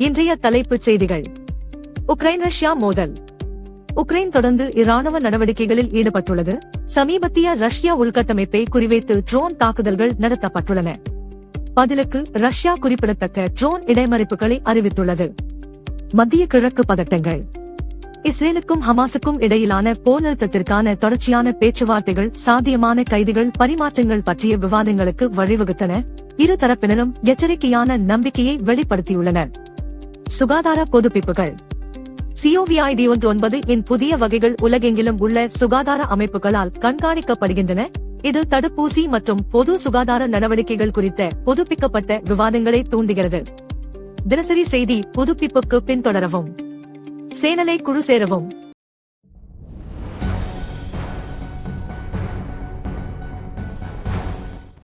இன்றைய தலைப்புச் செய்திகள். உக்ரைன் ரஷ்யா மோதல். உக்ரைன் தொடர்ந்து இராணுவ நடவடிக்கைகளில் ஈடுபட்டுள்ளது. சமீபத்திய ரஷ்யா உள்கட்டமைப்பை குறிவைத்து ட்ரோன் தாக்குதல்கள் நடத்தப்பட்டுள்ளன. பதிலுக்கு ரஷ்யா குறிப்பிடத்தக்க ட்ரோன் இடைமறிப்புகளை அறிவித்துள்ளது. மத்திய கிழக்கு பதட்டங்கள். இஸ்ரேலுக்கும் ஹமாஸுக்கும் இடையிலான போர் நிறுத்தத்திற்கான தொடர்ச்சியான பேச்சுவார்த்தைகள் சாத்தியமான கைதிகள் பரிமாற்றங்கள் பற்றிய விவாதங்களுக்கு வழிவகுத்தன. இரு தரப்பினரும் எச்சரிக்கையான நம்பிக்கையை வெளிப்படுத்தியுள்ளனர். சுகாதார புதுப்பிப்புகள். சிஓவிஐடி ஒன்று ஒன்பது இன் புதிய வகைகள் உலகெங்கிலும் உள்ள சுகாதார அமைப்புகளால் கண்காணிக்கப்படுகின்றன. இது தடுப்பூசி மற்றும் பொது சுகாதார நடவடிக்கைகள் குறித்த புதுப்பிக்கப்பட்ட விவாதங்களை தூண்டுகிறது. தினசரி செய்தி புதுப்பிப்புக்கு பின்தொடரவும். சேனலை குழு சேரவும்.